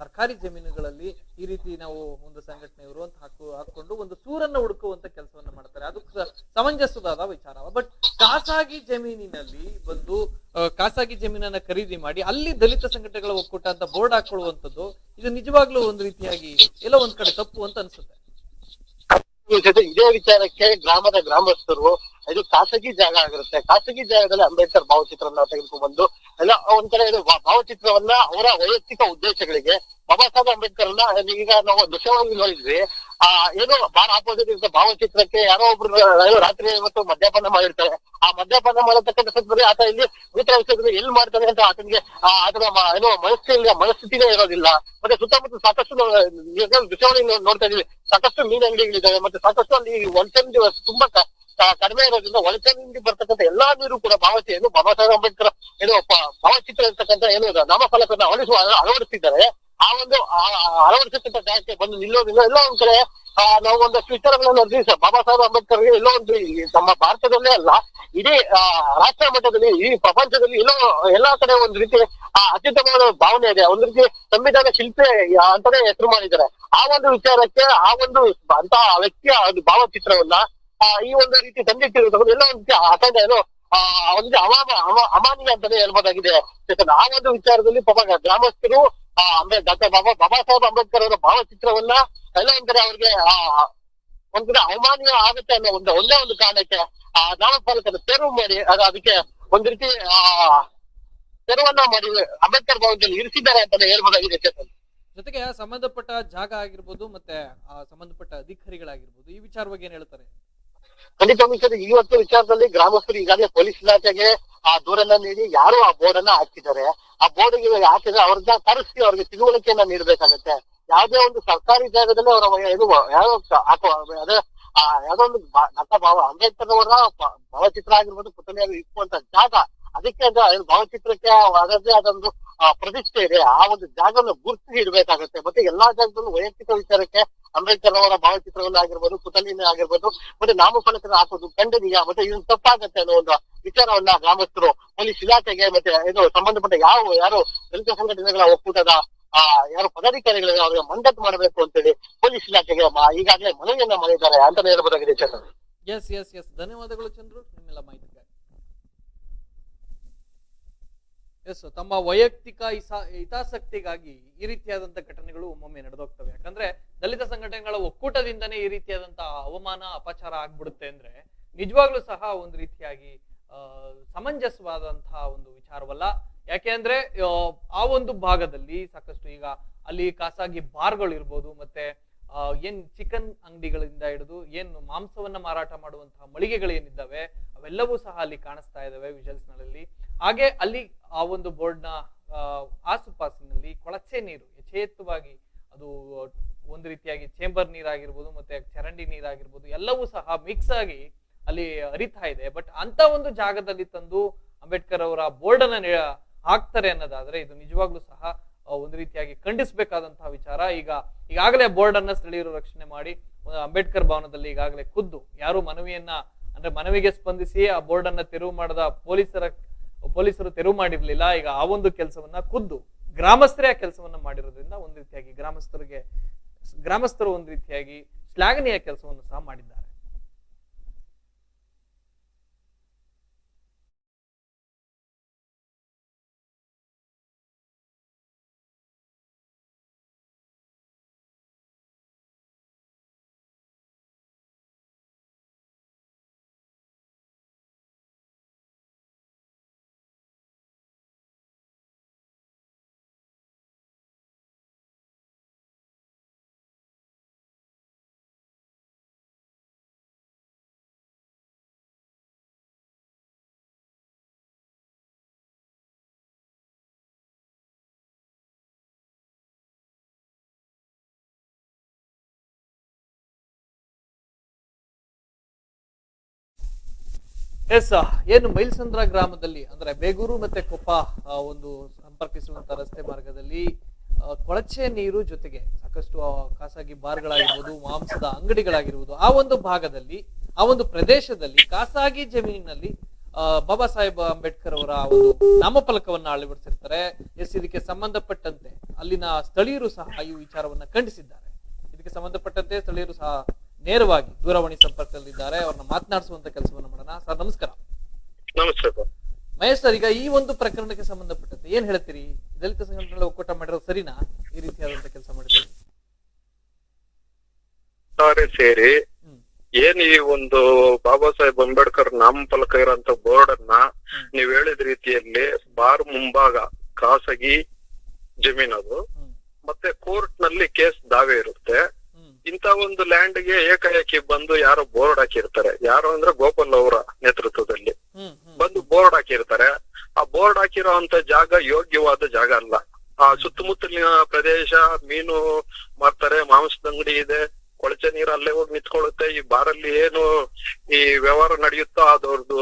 ಸರ್ಕಾರಿ ಜಮೀನುಗಳಲ್ಲಿ ಈ ರೀತಿ ನಾವು ಒಂದು ಸಂಘಟನೆ ಇವರು ಅಂತ ಹಾಕು ಹಾಕೊಂಡು ಒಂದು ಸೂರನ್ನ ಹುಡುಕುವಂತ ಕೆಲಸವನ್ನ ಮಾಡ್ತಾರೆ. ಅದು ಸಮಂಜಸವಾದ ವಿಚಾರ. ಬಟ್ ಖಾಸಗಿ ಜಮೀನಿನಲ್ಲಿ ಬಂದು ಖಾಸಗಿ ಜಮೀನನ್ನ ಖರೀದಿ ಮಾಡಿ, ಅಲ್ಲಿ ದಲಿತ ಸಂಘಟನೆಗಳ ಒಕ್ಕೂಟ ಅಂತ ಬೋರ್ಡ್ ಹಾಕೊಳ್ಳುವಂಥದ್ದು, ಇದು ನಿಜವಾಗ್ಲೂ ಒಂದು ರೀತಿಯಾಗಿ ಎಲ್ಲ ಒಂದ್ ಕಡೆ ತಪ್ಪು ಅಂತ ಅನ್ಸುತ್ತೆ. ಇದೇ ವಿಚಾರಕ್ಕೆ ಗ್ರಾಮದ ಗ್ರಾಮಸ್ಥರು ಇದು ಖಾಸಗಿ ಜಾಗ ಆಗಿರುತ್ತೆ. ಖಾಸಗಿ ಜಾಗದಲ್ಲಿ ಅಂಬೇಡ್ಕರ್ ಭಾವಚಿತ್ರವನ್ನ ತೆಗೆದುಕೊಂಡು ಬಂದು ಎಲ್ಲ ಒಂದ್ ಕಡೆ ಇದು ಭಾವಚಿತ್ರವನ್ನ ಅವರ ವೈಯಕ್ತಿಕ ಉದ್ದೇಶಗಳಿಗೆ ಬಾಬಾ ಸಾಹೇಬ್ ಅಂಬೇಡ್ಕರ್ ಅನ್ನ ಈಗ ನಾವು ದೃಶ್ಯವಾಗಿ ನೋಡಿದ್ವಿ, ಆ, ಏನು ಬಾರ್ ಆಪೋಸಿಟ್ ಇರೋ ಭಾವಚಿತ್ರಕ್ಕೆ ಯಾರೋ ಒಬ್ರು ರಾತ್ರಿ ಇವತ್ತು ಮದ್ಯಪಾನ ಮಾಡಿರ್ತಾರೆ. ಆ ಮದ್ಯಪಾನ ಮಾಡತಕ್ಕಂಥ ಸಂದರ್ಭದಲ್ಲಿ ಆತ ಇಲ್ಲಿ ಮೂತ್ರ ವಿಷಯದಲ್ಲಿ ಎಲ್ಲಿ ಮಾಡ್ತಾನೆ ಅಂತ ಆತನಿಗೆ ಆತನ ಏನೋ ಮನಸ್ಥಿತಿ ಮನಸ್ಥಿತಿನೇ ಇರೋದಿಲ್ಲ. ಮತ್ತೆ ಸುತ್ತಮುತ್ತ ಸಾಕಷ್ಟು ದೃಶ್ಯವಾಗಿ ನೋಡ್ತಾ ಇದೀವಿ ಸಾಕಷ್ಟು ಮೀನು ಅಂಗಡಿಗಳಿದ್ದಾವೆ ಮತ್ತೆ ಸಾಕಷ್ಟು ಅಲ್ಲಿ ದಿವಸ ತುಂಬಾ ಕಡಿಮೆ ಇರೋದ್ರಿಂದ ಒಳಚರಂಡಿ ಬರ್ತಕ್ಕಂಥ ಎಲ್ಲಾ ನೀರು ಕೂಡ ಭಾವತೆಯನ್ನು ಬಾಬಾ ಸಾಹೇಬ್ ಅಂಬೇಡ್ಕರ್ ಏನೋ ಭಾವಚಿತ್ರ ಇರ್ತಕ್ಕಂಥ ಏನು ನಾಮಫಲಕನ್ನ ಅಳಿಸುವ ಅಳವಡಿಸಿದ್ದಾರೆ ಆ ಒಂದು ಅಳವಡಿಸತಕ್ಕಂಥ ಜಾಗಕ್ಕೆ ಬಂದು ನಿಲ್ಲೋದಿಲ್ಲ. ಎಲ್ಲ ಒಂದ್ ಕಡೆ ನಾವು ಒಂದಷ್ಟು ವಿಚಾರಗಳನ್ನ ಅರ್ಜಿಸ ಬಾಬಾ ಸಾಹೇಬ್ ಅಂಬೇಡ್ಕರ್ ಎಲ್ಲೋ ಒಂದು ನಮ್ಮ ಭಾರತದಲ್ಲೇ ಅಲ್ಲ, ಇಡೀ ರಾಷ್ಟ್ರ ಮಟ್ಟದಲ್ಲಿ, ಈ ಪ್ರಪಂಚದಲ್ಲಿ ಎಲ್ಲೋ, ಎಲ್ಲಾ ಕಡೆ ಒಂದು ರೀತಿ, ಆ, ಅತ್ಯುತ್ತಮವಾದ ಭಾವನೆ ಇದೆ. ಒಂದ್ ರೀತಿ ಸಂವಿಧಾನ ಶಿಲ್ಪಿ ಅಂತಾನೆ ಹೆಸರು ಮಾಡಿದ್ದಾರೆ. ಆ ಒಂದು ವಿಚಾರಕ್ಕೆ, ಆ ಒಂದು ಅಂತ ವ್ಯಕ್ತಿಯ ಒಂದು ಭಾವಚಿತ್ರವನ್ನ ಈ ಒಂದು ರೀತಿ ತಂದಿಟ್ಟಿರೋದು ಎಲ್ಲ ಒಂದು ಅಸಾಧ್ಯ ಏನು ಒಂದು ಅವಾಮ ಅಮ- ಅಮಾನ್ಯ ಅಂತಾನೆ ಹೇಳ್ಬೋದಾಗಿದೆ. ಆ ಒಂದು ವಿಚಾರದಲ್ಲಿ ಪಾಪ ಗ್ರಾಮಸ್ಥರು ಅಂದ್ರೆ ಡಾಕ್ಟರ್ ಬಾಬಾ ಬಾಬಾ ಸಾಹೇಬ್ ಅಂಬೇಡ್ಕರ್ ಅವರ ಭಾವಚಿತ್ರವನ್ನ ಎಲ್ಲ ಅಂದ್ರೆ ಅವ್ರಿಗೆ ಒಂದ್ ಕಡೆ ಅವಮಾನ್ಯ ಆಗುತ್ತೆ ಅನ್ನೋ ಒಂದು, ಒಂದೇ ಒಂದು ಕಾರಣಕ್ಕೆ, ಆ, ನಾಮಫಲಕದ ತೆರವು ಮಾಡಿ, ಅದು ಅದಕ್ಕೆ ಒಂದ್ ರೀತಿ, ಆ, ತೆರವನ್ನ ಮಾಡಿ ಅಂಬೇಡ್ಕರ್ ಭವನದಲ್ಲಿ ಇರಿಸಿದ್ದಾರೆ ಅಂತಾನೆ ಹೇಳ್ಬೋದಾಗಿದೆ ಚೇತನ್. ಜೊತೆಗೆ ಸಂಬಂಧಪಟ್ಟ ಜಾಗ ಆಗಿರ್ಬೋದು ಮತ್ತೆ ಸಂಬಂಧಪಟ್ಟ ಅಧಿಕಾರಿಗಳಾಗಿರ್ಬೋದು, ಈ ವಿಚಾರವಾಗಿ ಏನ್ ಹೇಳ್ತಾರೆ? ಖಂಡಿತ ಸರ್ ಇವತ್ತು ವಿಚಾರದಲ್ಲಿ ಗ್ರಾಮಸ್ಥರು ಈಗಾಗಲೇ ಪೊಲೀಸ್ ಇಲಾಖೆಗೆ ಆ ದೂರನ್ನ ನೀಡಿ ಯಾರು ಆ ಬೋರ್ಡ್ ಅನ್ನ ಹಾಕಿದ್ದಾರೆ. ಆ ಬೋರ್ಡ್ ಹಾಕಿದ್ರೆ ಅವ್ರನ್ನ ಕರೆಸಿ ಅವ್ರಿಗೆ ತಿಳುವಳಿಕೆಯನ್ನ ನೀಡಬೇಕಾಗತ್ತೆ. ಯಾವುದೇ ಒಂದು ಸರ್ಕಾರಿ ಜಾಗದಲ್ಲಿ ಅವರ ಇದು ಅಥವಾ ಯಾವ್ದೋ ಒಂದು ನಟ ಭಾವ ಅಂಬೇಡ್ಕರ್ ಅವರ ಭಾವಚಿತ್ರ ಆಗಿರ್ಬೋದು ಪುತಳಿಯಾಗಿ ಇಕ್ಕುವಂತ ಜಾಗ, ಅದಕ್ಕೆ ಅದು ಭಾವಚಿತ್ರಕ್ಕೆ ಅದರದೇ ಅದೊಂದು ಪ್ರತಿಷ್ಠೆ ಇದೆ. ಆ ಒಂದು ಜಾಗವನ್ನು ಗುರುತಿಸಿ ಇಡಬೇಕಾಗುತ್ತೆ. ಮತ್ತೆ ಎಲ್ಲಾ ಜಾಗದಲ್ಲೂ ವೈಯಕ್ತಿಕ ವಿಚಾರಕ್ಕೆ ಅಂಬೇಡ್ಕರ್ ಅವರ ಭಾವಚಿತ್ರವನ್ನ ಆಗಿರ್ಬೋದು ಪುತಲಿನ ಆಗಿರ್ಬೋದು, ಮತ್ತೆ ನಾಮಫಲಕದ ಹಾಕೋದು ಖಂಡನೀಯ, ಮತ್ತೆ ಇದು ತಪ್ಪಾಗತ್ತೆ ಅನ್ನೋ ಒಂದು ವಿಚಾರವನ್ನ ಗ್ರಾಮಸ್ಥರು, ಪೊಲೀಸ್ ಇಲಾಖೆಗೆ ಮತ್ತೆ ಇದು ಸಂಬಂಧಪಟ್ಟ ಯಾವ, ಯಾರು ದಲಿತ ಸಂಘಟನೆಗಳ ಒಕ್ಕೂಟದ, ಆ, ಯಾರು ಪದಾಧಿಕಾರಿಗಳಿಗೆ ಅವರಿಗೆ ಮಂಡತ್ ಮಾಡಬೇಕು ಅಂತೇಳಿ ಪೊಲೀಸ್ ಇಲಾಖೆಗೆ ಈಗಾಗಲೇ ಮನವಿಯನ್ನ ಮಾಡಿದ್ದಾರೆ ಅಂತಾನೆ ಹೇಳ್ಬೋದಾಗಿದೆ ಚಂದ್ರ ಎಸ್ ಎಸ್ ಎಸ್ ಧನ್ಯವಾದಗಳು ಚಂದ್ರು. ನಿಮ್ಮೆಲ್ಲ ಮಾಹಿತಿಗಾಗಿ ಎಸ್ ತಮ್ಮ ವೈಯಕ್ತಿಕ ಹಿತಾಸಕ್ತಿಗಾಗಿ ಈ ರೀತಿಯಾದಂತ ಘಟನೆಗಳು ಒಮ್ಮೊಮ್ಮೆ ನಡೆದೋಗ್ತವೆ. ಯಾಕಂದ್ರೆ ದಲಿತ ಸಂಘಟನೆಗಳ ಒಕ್ಕೂಟದಿಂದನೇ ಈ ರೀತಿಯಾದಂತಹ ಅವಮಾನ ಅಪಚಾರ ಆಗ್ಬಿಡುತ್ತೆ ಅಂದ್ರೆ ನಿಜವಾಗ್ಲೂ ಸಹ ಒಂದು ರೀತಿಯಾಗಿ ಸಮಂಜಸವಾದಂತಹ ಒಂದು ವಿಚಾರವಲ್ಲ. ಯಾಕೆ ಅಂದ್ರೆ ಆ, ಒಂದು ಭಾಗದಲ್ಲಿ ಸಾಕಷ್ಟು ಈಗ ಅಲ್ಲಿ ಖಾಸಗಿ ಬಾರ್ಗಳು ಇರ್ಬೋದು ಮತ್ತೆ ಏನ್ ಚಿಕನ್ ಅಂಗಡಿಗಳಿಂದ ಹಿಡಿದು ಏನು ಮಾಂಸವನ್ನ ಮಾರಾಟ ಮಾಡುವಂತಹ ಮಳಿಗೆಗಳೇನಿದ್ದಾವೆ ಅವೆಲ್ಲವೂ ಸಹ ಅಲ್ಲಿ ಕಾಣಿಸ್ತಾ ಇದಾವೆ ವಿಜುವಲ್ಸ್ನಲ್ಲಿ. ಹಾಗೆ ಅಲ್ಲಿ ಆ ಒಂದು ಬೋರ್ಡ್ನ ಆಸುಪಾಸಿನಲ್ಲಿ ಕೊಳಚೆ ನೀರು ಯಥೇಚ್ಛವಾಗಿ ಅದು ಒಂದು ರೀತಿಯಾಗಿ ಚೇಂಬರ್ ನೀರಾಗಿರ್ಬೋದು ಮತ್ತೆ ಚರಂಡಿ ನೀರಾಗಿರ್ಬೋದು ಎಲ್ಲವೂ ಸಹ ಮಿಕ್ಸ್ ಆಗಿ ಅಲ್ಲಿ ಅರಿತಾ ಇದೆ. ಬಟ್ ಅಂತ ಒಂದು ಜಾಗದಲ್ಲಿ ತಂದು ಅಂಬೇಡ್ಕರ್ ಅವರ ಬೋರ್ಡ್ ಅನ್ನ ಹಾಕ್ತಾರೆ ಅನ್ನೋದಾದ್ರೆ ಇದು ನಿಜವಾಗ್ಲೂ ಸಹ ಒಂದು ರೀತಿಯಾಗಿ ಖಂಡಿಸಬೇಕಾದಂತಹ ವಿಚಾರ. ಈಗ, ಈಗಾಗಲೇ ಬೋರ್ಡ್ ಅನ್ನ ಸ್ಥಳೀಯರು ರಕ್ಷಣೆ ಮಾಡಿ ಅಂಬೇಡ್ಕರ್ ಭವನದಲ್ಲಿ ಈಗಾಗಲೇ ಖುದ್ದು ಯಾರು ಮನವಿಯನ್ನ, ಅಂದ್ರೆ ಮನವಿಗೆ ಸ್ಪಂದಿಸಿ ಆ ಬೋರ್ಡ್ ಅನ್ನ ತೆರವು ಮಾಡದ ಪೊಲೀಸರ ಪೊಲೀಸರು ತೆರವು ಮಾಡಿರ್ಲಿಲ್ಲ. ಈಗ ಆ ಒಂದು ಕೆಲಸವನ್ನ ಖುದ್ದು ಗ್ರಾಮಸ್ಥರೇ ಆ ಕೆಲಸವನ್ನ ಮಾಡಿರೋದ್ರಿಂದ ಒಂದು ರೀತಿಯಾಗಿ ಗ್ರಾಮಸ್ಥರಿಗೆ ಗ್ರಾಮಸ್ಥರು ಒಂದು ರೀತಿಯಾಗಿ ಶ್ಲಾಘನೀಯ ಕೆಲಸವನ್ನು ಸಹ ಮಾಡಿದ್ದಾರೆ. ಎಸ್ ಏನು ಮೈಲ್ಸಂದ್ರ ಗ್ರಾಮದಲ್ಲಿ, ಅಂದ್ರೆ ಬೇಗೂರು ಮತ್ತೆ ಕೊಪ್ಪ ಒಂದು ಸಂಪರ್ಕಿಸುವಂತ ರಸ್ತೆ ಮಾರ್ಗದಲ್ಲಿ ಕೊಳಚೆ ನೀರು ಜೊತೆಗೆ ಸಾಕಷ್ಟು ಖಾಸಗಿ ಬಾರ್ಗಳಾಗಿರ್ಬೋದು, ಮಾಂಸದ ಅಂಗಡಿಗಳಾಗಿರ್ಬೋದು, ಆ ಒಂದು ಭಾಗದಲ್ಲಿ, ಆ ಒಂದು ಪ್ರದೇಶದಲ್ಲಿ ಖಾಸಗಿ ಜಮೀನಿನಲ್ಲಿ ಬಾಬಾ ಸಾಹೇಬ್ ಅಂಬೇಡ್ಕರ್ ಅವರ ಒಂದು ನಾಮಫಲಕವನ್ನ ಅಳವಡಿಸಿರ್ತಾರೆ. ಎಸ್, ಇದಕ್ಕೆ ಸಂಬಂಧಪಟ್ಟಂತೆ ಅಲ್ಲಿನ ಸ್ಥಳೀಯರು ಸಹ ಈ ವಿಚಾರವನ್ನ ಖಂಡಿಸಿದ್ದಾರೆ. ಇದಕ್ಕೆ ಸಂಬಂಧಪಟ್ಟಂತೆ ಸ್ಥಳೀಯರು ಸಹ ನೇರವಾಗಿ ದೂರವಾಣಿ ಸಂಪರ್ಕದಲ್ಲಿದ್ದಾರೆ. ಅವ್ರನ್ನ ಮಾತನಾಡಿಸುವಂತ ಕೆಲಸವನ್ನು ಮಾಡೋಣ. ಸರ್ ನಮಸ್ಕಾರ. ನಮಸ್ತೆ ಸರ್. ಮಹೇಶ್ ಸರ್ ಈಗ ಈ ಒಂದು ಪ್ರಕರಣಕ್ಕೆ ಸಂಬಂಧಪಟ್ಟಂತೆ ಏನ್ ಹೇಳ್ತೀರಿ? ದಲಿತ ಸಂಘಟನೆಗಳ ಒಕ್ಕೂಟ ಮಾಡಿರೋ ಸರಿನಾ? ಈ ರೀತಿಯಾದಂತ ಕೆಲಸ ಮಾಡಿದ್ರು ಸೇರಿ ಏನ್ ಈ ಒಂದು ಬಾಬಾ ಸಾಹೇಬ್ ಅಂಬೇಡ್ಕರ್ ನಾಮಫಲಕ ಇರೋಂತ ಬೋರ್ಡ್ ಅನ್ನ ನೀವ್ ಹೇಳಿದ ರೀತಿಯಲ್ಲಿ ಬಾರ್ ಮುಂಭಾಗ ಖಾಸಗಿ ಜಮೀನದು. ಮತ್ತೆ ಕೋರ್ಟ್ನಲ್ಲಿ ಕೇಸ್ ದಾವೆ ಇರುತ್ತೆ. ಇಂತ ಒಂದು ಲ್ಯಾಂಡ್ಗೆ ಏಕಾಏಕಿ ಬಂದು ಯಾರೋ ಬೋರ್ಡ್ ಹಾಕಿರ್ತಾರೆ. ಯಾರು ಅಂದ್ರೆ ಗೋಪಾಲ್ ಅವರ ನೇತೃತ್ವದಲ್ಲಿ. ಬಂದು ಬೋರ್ಡ್ ಹಾಕಿರ್ತಾರೆ. ಆ ಬೋರ್ಡ್ ಹಾಕಿರೋ ಅಂತ ಜಾಗ ಯೋಗ್ಯವಾದ ಜಾಗ ಅಲ್ಲ. ಆ ಸುತ್ತಮುತ್ತಲಿನ ಪ್ರದೇಶ ಮೀನು ಮಾರ್ತಾರೆ ಮಾಂಸದ ಅಂಗಡಿ ಇದೆ. ಕೊಳಚೆ ನೀರು ಅಲ್ಲೇ ಹೋಗಿ ನಿಂತ್ಕೊಳ್ಳುತ್ತೆ. ಈ ಬಾರಲ್ಲಿ ಏನು ಈ ವ್ಯವಹಾರ ನಡೆಯುತ್ತೋ ಅದವ್ರದ್ದು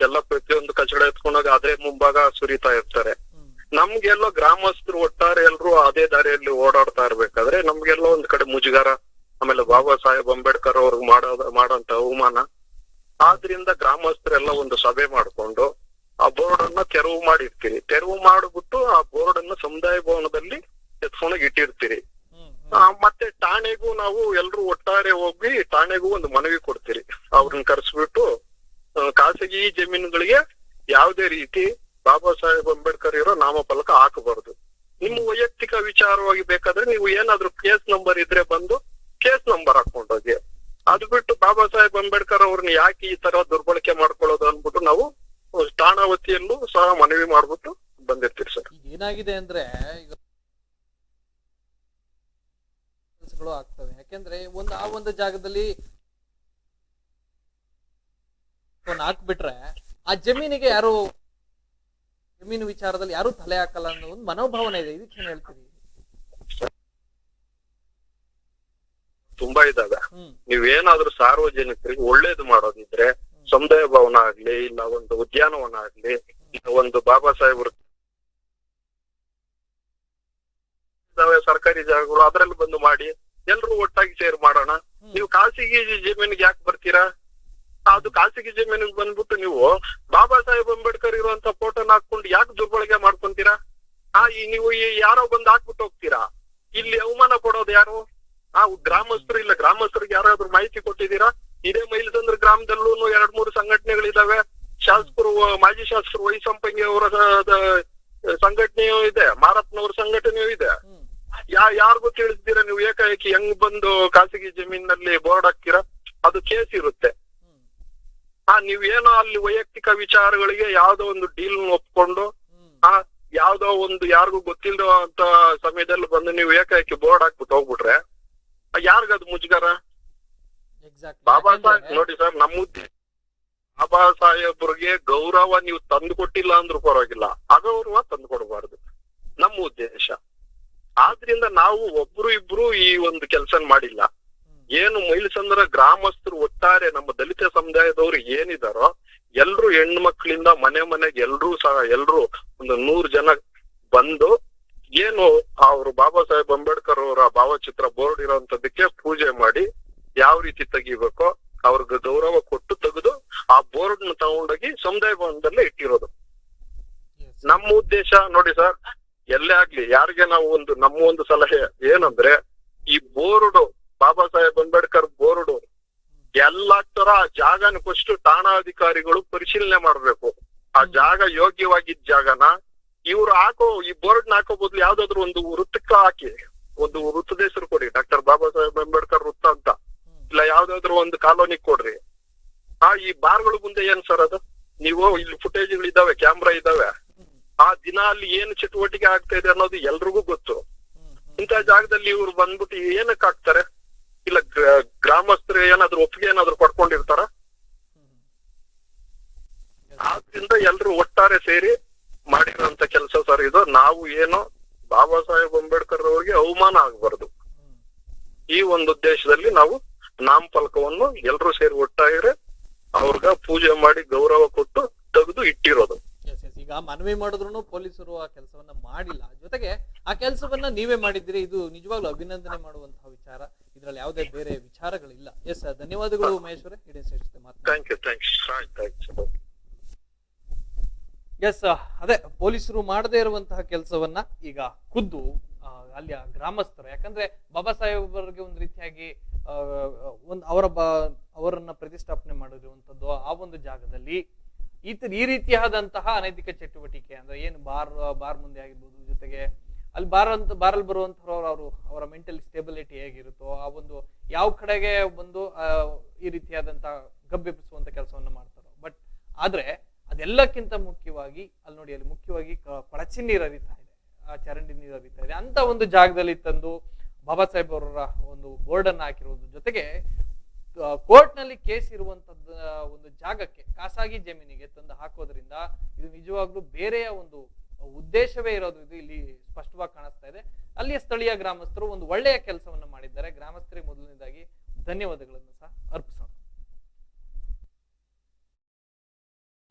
ಎಲ್ಲ ಪ್ರತಿಯೊಂದು ಕಚಡ ಎತ್ಕೊಂಡೋಗಿ ಅದೇ ಮುಂಭಾಗ ಸುರಿತಾ ಇರ್ತಾರೆ. ನಮ್ಗೆಲ್ಲೋ ಗ್ರಾಮಸ್ಥರು ಒಟ್ಟಾರೆ ಎಲ್ರು ಅದೇ ದಾರಿಯಲ್ಲಿ ಓಡಾಡ್ತಾ ಇರ್ಬೇಕಾದ್ರೆ ನಮ್ಗೆಲ್ಲೋ ಒಂದ್ ಕಡೆ ಮುಜುಗರ ಆಮೇಲೆ ಬಾಬಾ ಸಾಹೇಬ್ ಅಂಬೇಡ್ಕರ್ ಅವ್ರಿಗೆ ಮಾಡೋದ ಮಾಡೋಂತ ಅವಮಾನ. ಆದ್ರಿಂದ ಗ್ರಾಮಸ್ಥರೆಲ್ಲ ಒಂದು ಸಭೆ ಮಾಡ್ಕೊಂಡು ಆ ಬೋರ್ಡ್ ಅನ್ನ ತೆರವು ಮಾಡಿರ್ತೀರಿ. ತೆರವು ಮಾಡಿಬಿಟ್ಟು ಆ ಬೋರ್ಡ್ ಅನ್ನ ಸಮುದಾಯ ಭವನದಲ್ಲಿ ಎತ್ಕೊಂಡೋಗಿ ಇಟ್ಟಿರ್ತೀರಿ. ಮತ್ತೆ ಠಾಣೆಗೂ ನಾವು ಎಲ್ರು ಒಟ್ಟಾರೆ ಹೋಗಿ ಠಾಣೆಗೂ ಒಂದು ಮನವಿ ಕೊಡ್ತೀರಿ. ಅವ್ರನ್ನ ಕರೆಸ್ಬಿಟ್ಟು ಖಾಸಗಿ ಜಮೀನುಗಳಿಗೆ ಯಾವುದೇ ರೀತಿ ಬಾಬಾ ಸಾಹೇಬ್ ಅಂಬೇಡ್ಕರ್ ಇರೋ ನಾಮಫಲಕ ಹಾಕಬಾರದು. ನಿಮ್ಮ ವೈಯಕ್ತಿಕ ವಿಚಾರವಾಗಿ ಬೇಕಾದ್ರೆ ನೀವು ಏನಾದ್ರೂ ಕೇಸ್ ನಂಬರ್ ಇದ್ರೆ ಬಂದು ಕೇಸ್ ನಂಬರ್ ಹಾಕೊಂಡೋಗಿ ಅದು ಬಿಟ್ಟು ಬಾಬಾ ಸಾಹೇಬ್ ಅಂಬೇಡ್ಕರ್ ಅವ್ರನ್ನ ಯಾಕೆ ಈ ತರ ದುರ್ಬಳಕೆ ಮಾಡ್ಕೊಳ್ಳೋದು ಅಂದ್ಬಿಟ್ಟು ನಾವು ಠಾಣಾ ಸಹ ಮನವಿ ಮಾಡ್ಬಿಟ್ಟು ಬಂದಿರ್ತೀವಿ ಸರ್. ಏನಾಗಿದೆ ಅಂದ್ರೆ ಆಗ್ತವೆ. ಯಾಕೆಂದ್ರೆ ಒಂದು ಆ ಒಂದು ಜಾಗದಲ್ಲಿ ಹಾಕ್ಬಿಟ್ರೆ ಆ ಜಮೀನಿಗೆ ಯಾರು ಜಮೀನು ವಿಚಾರದಲ್ಲಿ ಯಾರು ತಲೆ ಹಾಕಲ್ಲ ಅನ್ನೋ ಒಂದು ಮನೋಭಾವನೆ ಇದೆ. ಇದಕ್ಕೆ ಏನ್ ಹೇಳ್ತೀರಿ? ತುಂಬಾ ಇದಾವೆ. ಹ್ಮ್. ನೀವೇನಾದ್ರೂ ಸಾರ್ವಜನಿಕರಿಗೆ ಒಳ್ಳೇದು ಮಾಡೋದಿದ್ರೆ ಸಮುದಾಯ ಭವನ ಆಗ್ಲಿ ಇಲ್ಲ ಒಂದು ಉದ್ಯಾನವನ ಆಗ್ಲಿ ಇಲ್ಲ ಒಂದು ಬಾಬಾ ಸಾಹೇಬ್ರ ಸರ್ಕಾರಿ ಜಾಗಗಳು ಅದ್ರಲ್ಲಿ ಬಂದು ಮಾಡಿ ಎಲ್ರು ಒಟ್ಟಾಗಿ ಸೇರ್ ಮಾಡೋಣ. ನೀವು ಖಾಸಗಿ ಜಮೀನಿಗೆ ಯಾಕೆ ಬರ್ತೀರಾ? ಅದು ಖಾಸಗಿ ಜಮೀನಿಗೆ ಬಂದ್ಬಿಟ್ಟು ನೀವು ಬಾಬಾ ಸಾಹೇಬ್ ಅಂಬೇಡ್ಕರ್ ಇರುವಂತ ಫೋಟೋನ ಹಾಕೊಂಡು ಯಾಕೆ ದುರ್ಬಳಕೆ ಮಾಡ್ಕೊಂತೀರಾ? ಆ ಈ ನೀವು ಯಾರೋ ಬಂದು ಹಾಕ್ಬಿಟ್ಟು ಹೋಗ್ತೀರಾ? ಇಲ್ಲಿ ಅವಮಾನ ಕೊಡೋದು ಯಾರು? ಆ ಗ್ರಾಮಸ್ಥರು ಇಲ್ಲ, ಗ್ರಾಮಸ್ಥರಿಗೆ ಯಾರಾದ್ರೂ ಮಾಹಿತಿ ಕೊಟ್ಟಿದ್ದೀರಾ? ಇದೇ ಮೈಲ್ಸಂದ್ರ ಗ್ರಾಮದಲ್ಲೂ ಎರಡ್ ಮೂರು ಸಂಘಟನೆಗಳಿದಾವೆ. ಶಾಸಕರು, ಮಾಜಿ ಶಾಸಕರು ವೈ ಸಂಪಂಗಿ ಅವರ ಸಂಘಟನೆಯೂ ಇದೆ, ಮಾರಪ್ಪನವ್ರ ಸಂಘಟನೆಯೂ ಇದೆ. ಯಾ, ಯಾರಿಗೂ ತಿಳಿಸ್ತೀರಾ ನೀವು? ಏಕಾಏಕಿ ಹೆಂಗ್ ಬಂದು ಖಾಸಗಿ ಜಮೀನಲ್ಲಿ ಬೋರ್ಡ್ ಹಾಕ್ತೀರಾ? ಅದು ಕೇಸ್ ಇರುತ್ತೆ. ಹ್ಮ್ ಆ, ನೀವ್ ಏನೋ ಅಲ್ಲಿ ವೈಯಕ್ತಿಕ ವಿಚಾರಗಳಿಗೆ ಯಾವ್ದೋ ಒಂದು ಡೀಲ್ ಒಪ್ಕೊಂಡು, ಆ, ಯಾವ್ದೋ ಒಂದು ಯಾರಿಗೂ ಗೊತ್ತಿಲ್ಲದ ಅಂತ ಸಮಯದಲ್ಲಿ ಬಂದು ನೀವು ಏಕಾಏಕಿ ಬೋರ್ಡ್ ಹಾಕ್ಬಿಟ್ಟು ಹೋಗ್ಬಿಟ್ರೆ ಯಾರಿಗದು ಮುಜುಗರ? ಬಾಬಾ ಸಾಹೇಬ್ ನೋಡಿ ಸರ್ ನಮ್ಮ ಬಾಬಾ ಸಾಹೇಬ್ರಿಗೆ ಗೌರವ ನೀವು ತಂದು ಕೊಟ್ಟಿಲ್ಲ ಅಂದ್ರೂ ಪರವಾಗಿಲ್ಲ. ಅಗೌರವ ತಂದು ಕೊಡಬಾರ್ದು. ನಮ್ಮ ಉದ್ದೇಶ. ಆದ್ರಿಂದ ನಾವು ಒಬ್ರು ಇಬ್ರು ಈ ಒಂದು ಕೆಲಸ ಮಾಡಿಲ್ಲ. ಏನು ಮೈಲ್ಸಂದ್ರ ಗ್ರಾಮಸ್ಥರು ಒಟ್ಟಾರೆ ನಮ್ಮ ದಲಿತ ಸಮುದಾಯದವರು ಏನಿದಾರೋ ಎಲ್ರು ಹೆಣ್ಣು ಮಕ್ಕಳಿಂದ ಮನೆ ಮನೆಗೆ ಎಲ್ರು ಸಹ ಎಲ್ರು ಒಂದು ನೂರ್ ಜನ ಬಂದು ಏನು ಅವರು ಬಾಬಾ ಸಾಹೇಬ್ ಅಂಬೇಡ್ಕರ್ ಅವರ ಭಾವಚಿತ್ರ ಬೋರ್ಡ್ ಇರೋಂಥದ್ದಕ್ಕೆ ಪೂಜೆ ಮಾಡಿ ಯಾವ ರೀತಿ ತೆಗಿಬೇಕೋ ಅವ್ರಿಗೆ ಗೌರವ ಕೊಟ್ಟು ತೆಗೆದು ಆ ಬೋರ್ಡ್ನ ತಗೊಂಡೋಗಿ ಸಮುದಾಯ ಭವನದಲ್ಲೇ ಇಟ್ಟಿರೋದು. ನಮ್ಮ ಉದ್ದೇಶ ನೋಡಿ ಸರ್ ಎಲ್ಲೇ ಆಗ್ಲಿ ಯಾರಿಗೆ ನಾವು ಒಂದು ನಮ್ಮ ಒಂದು ಸಲಹೆ ಏನಂದ್ರೆ ಈ ಬೋರ್ಡು ಬಾಬಾ ಸಾಹೇಬ್ ಅಂಬೇಡ್ಕರ್ ಬೋರ್ಡು ಎಲ್ಲಾ ತರ ಆ ಜಾಗನ ಫಸ್ಟ್ ಠಾಣಾಧಿಕಾರಿಗಳು ಪರಿಶೀಲನೆ ಮಾಡ್ಬೇಕು. ಆ ಜಾಗ ಯೋಗ್ಯವಾಗಿದ್ದ ಜಾಗನ ಇವ್ರು ಹಾಕೋ ಈ ಬೋರ್ಡ್ ಹಾಕೋ ಬದಲು ಯಾವ್ದಾದ್ರು ಒಂದು ವೃತ್ತಕ್ಕ ಹಾಕಿ ಒಂದು ವೃತ್ತದ ಹೆಸರು ಕೊಡಿ ಡಾಕ್ಟರ್ ಬಾಬಾ ಸಾಹೇಬ್ ಅಂಬೇಡ್ಕರ್ ವೃತ್ತ ಅಂತ. ಇಲ್ಲ ಯಾವ್ದಾದ್ರು ಒಂದು ಕಾಲೋನಿ ಕೊಡ್ರಿ. ಆ ಈ ಬಾರ್ಗಳ ಮುಂದೆ ಏನ್ ಸರ್ ಅದು? ನೀವು ಇಲ್ಲಿ ಫುಟೇಜ್ಗಳು ಇದಾವೆ ಕ್ಯಾಮ್ರಾ ಇದಾವೆ ಆ ದಿನ ಅಲ್ಲಿ ಏನು ಚಟುವಟಿಕೆ ಆಗ್ತಾ ಇದೆ ಅನ್ನೋದು ಎಲ್ರಿಗೂ ಗೊತ್ತು. ಇಂತ ಜಾಗದಲ್ಲಿ ಇವ್ರು ಬಂದ್ಬಿಟ್ಟು ಏನಕ್ಕೆ ಹಾಕ್ತಾರೆ? ಇಲ್ಲ ಗ್ರ- ಗ್ರಾಮಸ್ಥರು ಏನಾದ್ರು ಒಪ್ಪಿಗೆ ಏನಾದ್ರು ಪಡ್ಕೊಂಡಿರ್ತಾರ? ಆದ್ರಿಂದ ಎಲ್ರು ಒಟ್ಟಾರೆ ಸೇರಿ ಮಾಡಿರೋಂತ ಕೆಲಸ ಸರ್ ಇದು. ನಾವು ಏನು ಬಾಬಾ ಸಾಹೇಬ್ ಅಂಬೇಡ್ಕರ್ ಅವರಿಗೆ ಅವಮಾನ ಆಗಬಾರದು. ಈ ಒಂದು ಉದ್ದೇಶದಲ್ಲಿ ನಾವು ನಾಮಫಲಕವನ್ನು ಎಲ್ರು ಸೇರಿ ಒಟ್ಟಾಗಿರೆ ಅವ್ರಿಗ ಪೂಜೆ ಮಾಡಿ ಗೌರವ ಕೊಟ್ಟು ತೆಗೆದು ಇಟ್ಟಿರೋದು. ಎಸ್ ಎಸ್ ಈಗ ಮನವಿ ಮಾಡಿದ್ರು ಪೊಲೀಸರು ಆ ಕೆಲಸವನ್ನ ಮಾಡಿಲ್ಲ. ಜೊತೆಗೆ ಆ ಕೆಲಸವನ್ನ ನೀವೇ ಮಾಡಿದ್ದೀರಿ. ಇದು ನಿಜವಾಗ್ಲೂ ಅಭಿನಂದನೆ ಮಾಡುವಂತಹ ವಿಚಾರ. ಇದ್ರಲ್ಲಿ ಯಾವುದೇ ಬೇರೆ ವಿಚಾರಗಳಿಲ್ಲ. ಎಸ್ ಧನ್ಯವಾದಗಳು ಮಹೇಶ್ವರ. ಇಡೀ ಥ್ಯಾಂಕ್ ಯು ಥ್ಯಾಂಕ್ಸ್ ಎಸ್ ಅದೇ, ಪೊಲೀಸರು ಮಾಡದೇ ಇರುವಂತಹ ಕೆಲಸವನ್ನ ಈಗ ಖುದ್ದು ಅಲ್ಲಿಯ ಗ್ರಾಮಸ್ಥರು. ಯಾಕಂದ್ರೆ ಬಾಬಾ ಸಾಹೇಬ್ ಅವರಿಗೆ ಒಂದು ರೀತಿಯಾಗಿ ಒಂದು ಅವರ ಬ, ಅವರನ್ನ ಪ್ರತಿಷ್ಠಾಪನೆ ಮಾಡಿರುವಂಥದ್ದು ಆ ಒಂದು ಜಾಗದಲ್ಲಿ. ಈ ಈ ರೀತಿಯಾದಂತಹ ಅನೈತಿಕ ಚಟುವಟಿಕೆ, ಅಂದ್ರೆ ಏನು ಬಾರ್ ಬಾರ್ ಮುಂದೆ ಆಗಿರ್ಬೋದು, ಜೊತೆಗೆ ಅಲ್ಲಿ ಬಾರ್ ಅಂತ, ಬಾರಲ್ಲಿ ಬರುವಂತವ್ರು ಅವರು, ಅವರ ಮೆಂಟಲ್ ಸ್ಟೇಬಿಲಿಟಿ ಹೇಗಿರುತ್ತೋ, ಆ ಒಂದು ಯಾವ ಕಡೆಗೆ ಬಂದು ಈ ರೀತಿಯಾದಂತಹ ಗಬ್ಬೆಬ್ಬಿಸುವಂತ ಕೆಲಸವನ್ನ ಮಾಡ್ತಾರೋ. ಬಟ್ ಆದ್ರೆ ಅದೆಲ್ಲಕ್ಕಿಂತ ಮುಖ್ಯವಾಗಿ, ಅಲ್ಲಿ ನೋಡಿ, ಅಲ್ಲಿ ಮುಖ್ಯವಾಗಿ ಕೊಳಚೆ ನೀರು ಹರಿತಾ ಇದೆ. ಆ ಚರಂಡಿ ನೀರು ಹರಿತಾ ಇದೆ. ಅಂತ ಒಂದು ಜಾಗದಲ್ಲಿ ತಂದು ಬಾಬಾ ಸಾಹೇಬ್ ಅವರ ಒಂದು ಬೋರ್ಡ್ ಅನ್ನ ಹಾಕಿರುವುದು. ಜೊತೆಗೆ ಕೋರ್ಟ್ನಲ್ಲಿ ಕೇಸ್ ಇರುವಂತದ್ದು, ಒಂದು ಜಾಗಕ್ಕೆ, ಖಾಸಗಿ ಜಮೀನಿಗೆ ತಂದು ಹಾಕೋದ್ರಿಂದ ಇದು ನಿಜವಾಗ್ಲೂ ಬೇರೆಯ ಒಂದು ಉದ್ದೇಶವೇ ಇರೋದು. ಇದು ಇಲ್ಲಿ ಸ್ಪಷ್ಟವಾಗಿ ಕಾಣಿಸ್ತಾ ಇದೆ. ಅಲ್ಲಿಯ ಸ್ಥಳೀಯ ಗ್ರಾಮಸ್ಥರು ಒಂದು ಒಳ್ಳೆಯ ಕೆಲಸವನ್ನು ಮಾಡಿದ್ದಾರೆ. ಗ್ರಾಮಸ್ಥರಿಗೆ ಮೊದಲನೇದಾಗಿ ಧನ್ಯವಾದಗಳನ್ನು ಸಹ ಅರ್ಪಿಸೋಣ.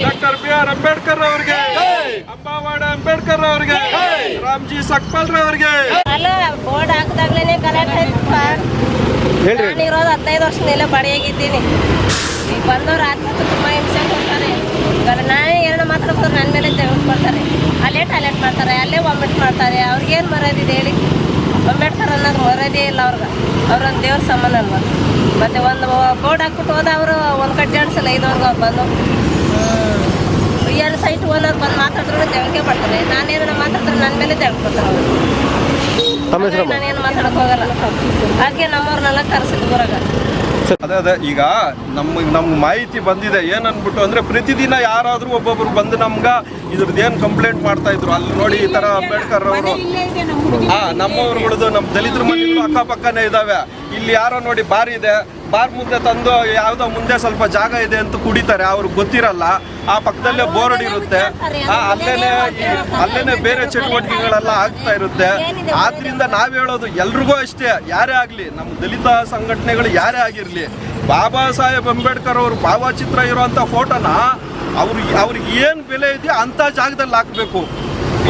ಡಾಕ್ಟರ್ ಬಿ ಆರ್ ಅಂಬೇಡ್ಕರ್ ಅವರಿಗೆ. ಅಂಬಾವಾಡ ಅಂಬೇಡ್ಕರ್ ಅವರಿಗೆ. ರಾಮ್ಜಿ ಸಕ್ಪಾಲ್ ಅವರಿಗೆ. ಅಲ್ಲ ಬೋರ್ಡ್ ಹಾಕಿದಾಗ್ಲೇನೆ ಗಲಾಟೆ ಆಯ್ತಪ್ಪ. ನಾನು ಇರೋದು ಹದಿನೈದು ವರ್ಷದಿಂದ ಬಡಿಯಾಗಿದ್ದೀನಿ. ಈಗ ಬಂದವ್ರು ಆತ್ಮಹತ್ಯೆ ತುಂಬಾ ಹಿಂಸೆ ಕೊಡ್ತಾರೆ. ನಾನೇ ನಾನೇ ಏನೋ ಬಂದ್ರೆ ನನ್ನ ಮೇಲೆ ತೆಗೆದುಕೊಳ್ತಾರೆ ಅಲ್ಲೇ ಟಾಯ್ಲೆಟ್ ಮಾಡ್ತಾರೆ ಅಲ್ಲೇ ವಾಮಿಟ್ ಮಾಡ್ತಾರೆ. ಅವ್ರಿಗೇನು ಮರ್ಯಾದಿದೆ ಹೇಳಿ? ಅಂಬೇಡ್ಕರ್ ಅನ್ನೋದು ಮರ್ಯಾದೆ ಇಲ್ಲ ಅವ್ರಿಗೆ. ಅವ್ರೊಂದು ದೇವ್ರ ಸಮಾನ ಅಲ್ವಾ ಮತ್ತೆ ಒಂದು ಬೋರ್ಡ್ ಹಾಕ್ಬಿಟ್ಟು ಹೋದ ಅವರು ಒಂದು ಕಟ್ಟಿ ಆಡ್ಸಲ್ಲ ಐದವ್ರಿಗೆ ಬಂದು. ಏನು ಸೈಟ್ ಓನರ್ ಬಂದು ಮಾತಾಡಿದ್ರು ತೆಂಕೆ ಪಡ್ತಾರೆ ನಾನೇನ ಮಾತಾಡ್ತಾರೆ ನನ್ನ ಮೇಲೆ ಅವರು. ನಾನೇನು ಮಾತಾಡಕ್ ಹೋಗಲ್ಲ. ಅದಕ್ಕೆ ನಮ್ಮವ್ರನ್ನೆಲ್ಲ ಕರೆಸಿದ್ದು ಬರಾಗ ಅದೇ ಅದೇ ಈಗ ನಮಗೆ ನಮ್ಗೆ ಮಾಹಿತಿ ಬಂದಿದೆ. ಏನನ್ಬಿಟ್ಟು ಅನ್ಬಿಟ್ಟು ಅಂದ್ರೆ ಪ್ರತಿದಿನ ಯಾರಾದ್ರೂ ಒಬ್ಬೊಬ್ರು ಬಂದು ನಮ್ಗೆ ಇದ್ರದ್ದು ಏನು ಕಂಪ್ಲೇಂಟ್ ಮಾಡ್ತಾ ಇದ್ರು. ಅಲ್ಲಿ ನೋಡಿ ಈ ತರ ಅಂಬೇಡ್ಕರ್ ಅವರು. ಹಾ ನಮ್ಮವ್ರುಗಳದ್ದು ನಮ್ಮ ದಲಿತರ ಮನೆಗಳು ಅಕ್ಕಪಕ್ಕನೇ ಇದ್ದಾವೆ ಇಲ್ಲಿ ಯಾರೋ ನೋಡಿ ಬಾರಿ ಇದೆ. ಬಾರ್ ಮುಂದೆ ತಂದು ಯಾವ್ದೋ ಮುಂದೆ ಸ್ವಲ್ಪ ಜಾಗ ಇದೆ ಅಂತ ಕುಡಿತಾರೆ ಅವ್ರಿಗೆ ಗೊತ್ತಿರಲ್ಲ. ಆ ಪಕ್ಕದಲ್ಲೇ ಬೋರ್ಡ್ ಇರುತ್ತೆ. ಅಲ್ಲೇನೆ ಅಲ್ಲೇನೆ ಬೇರೆ ಚಟುವಟಿಕೆಗಳೆಲ್ಲ ಆಗ್ತಾ ಇರುತ್ತೆ. ಆದ್ರಿಂದ ನಾವ್ ಹೇಳೋದು ಎಲ್ರಿಗೂ ಅಷ್ಟೇ ಯಾರೇ ಆಗ್ಲಿ ನಮ್ಮ ದಲಿತ ಸಂಘಟನೆಗಳು ಯಾರೇ ಆಗಿರ್ಲಿ ಬಾಬಾ ಸಾಹೇಬ್ ಅಂಬೇಡ್ಕರ್ ಅವ್ರ ಭಾವಚಿತ್ರ ಇರುವಂತ ಫೋಟೋನ ಅವ್ರಿಗೆ ಅವ್ರಿಗೆ ಏನ್ ಬೆಲೆ ಇದೆಯೋ ಅಂತ ಜಾಗದಲ್ಲಿ ಹಾಕ್ಬೇಕು.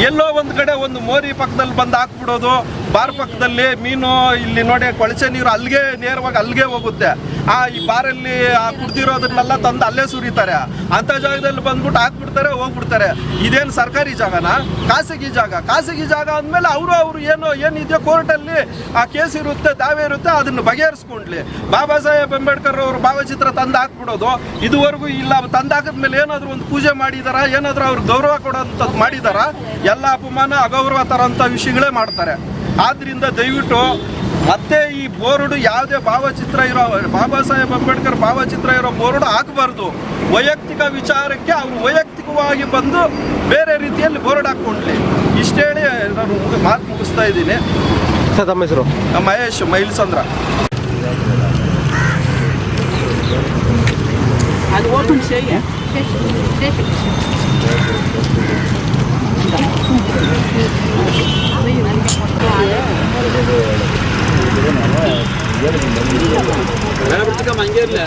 ಎಲ್ಲೋ ಒಂದು ಕಡೆ ಒಂದು ಮೋರಿ ಪಕ್ಕದಲ್ಲಿ ಬಂದು ಹಾಕ್ಬಿಡೋದು, ಬಾರ್ ಪಕ್ಕದಲ್ಲಿ ಮೀನು ಇಲ್ಲಿ ನೋಡಿ ಕೊಳಚೆ ನೀರು ಅಲ್ಲಿಗೆ ನೇರವಾಗಿ ಅಲ್ಲಿಗೆ ಹೋಗುತ್ತೆ. ಆ ಈ ಬಾರಲ್ಲಿ ಆ ಕುಡ್ದಿರೋದನ್ನೆಲ್ಲ ತಂದು ಅಲ್ಲೇ ಸುರಿತಾರೆ. ಅಂತ ಜಾಗದಲ್ಲಿ ಬಂದ್ಬಿಟ್ಟು ಹಾಕ್ಬಿಡ್ತಾರೆ, ಹೋಗ್ಬಿಡ್ತಾರೆ. ಇದೇನು ಸರ್ಕಾರಿ ಜಾಗನಾ? ಖಾಸಗಿ ಜಾಗ. ಖಾಸಗಿ ಜಾಗ ಅಂದಮೇಲೆ ಅವರು ಅವರು ಏನು ಏನಿದೆಯೋ ಕೋರ್ಟಲ್ಲಿ ಆ ಕೇಸ್ ಇರುತ್ತೆ, ದಾವೆ ಇರುತ್ತೆ, ಅದನ್ನು ಬಗೆಹರಿಸ್ಕೊಂಡ್ಲಿ. ಬಾಬಾ ಸಾಹೇಬ್ ಅಂಬೇಡ್ಕರ್ ಅವರು ಭಾವಚಿತ್ರ ತಂದು ಹಾಕ್ಬಿಡೋದು, ಇದುವರೆಗೂ ಇಲ್ಲ. ತಂದು ಹಾಕಿದ್ಮೇಲೆ ಏನಾದರೂ ಒಂದು ಪೂಜೆ ಮಾಡಿದಾರ? ಏನಾದರೂ ಅವ್ರು ಗೌರವ ಕೊಡೋಂಥದ್ದು ಮಾಡಿದಾರ? ಎಲ್ಲ ಅಪಮಾನ ಅಗೌರವ ತರೋಂಥ ವಿಷಯಗಳೇ ಮಾಡ್ತಾರೆ. ಆದ್ದರಿಂದ ದಯವಿಟ್ಟು ಮತ್ತೆ ಈ ಬೋರ್ಡ್ ಯಾವುದೇ ಭಾವಚಿತ್ರ ಇರೋ ಬಾಬಾ ಸಾಹೇಬ್ ಅಂಬೇಡ್ಕರ್ ಭಾವಚಿತ್ರ ಇರೋ ಬೋರ್ಡ್ ಹಾಕಬಾರ್ದು ವೈಯಕ್ತಿಕ ವಿಚಾರಕ್ಕೆ ಅವರು ವೈಯಕ್ತಿಕವಾಗಿ ಬಂದು ಬೇರೆ ರೀತಿಯಲ್ಲಿ ಬೋರ್ಡ್ ಹಾಕ್ಕೊಂಡ್ಲಿ. ಹೇಳಿ ನಾನು ಮಾತು ಮುಗಿಸ್ತಾ ಇದ್ದೀನಿ. ಸರ್ ತಮ್ಮ ಹೆಸರು? ಮಹೇಶ್ ಮೈಲ್ಸಂದ್ರ. ಅದು ಓಪನ್ மேலே பிடிச்சிக்காம அங்கே இல்லை.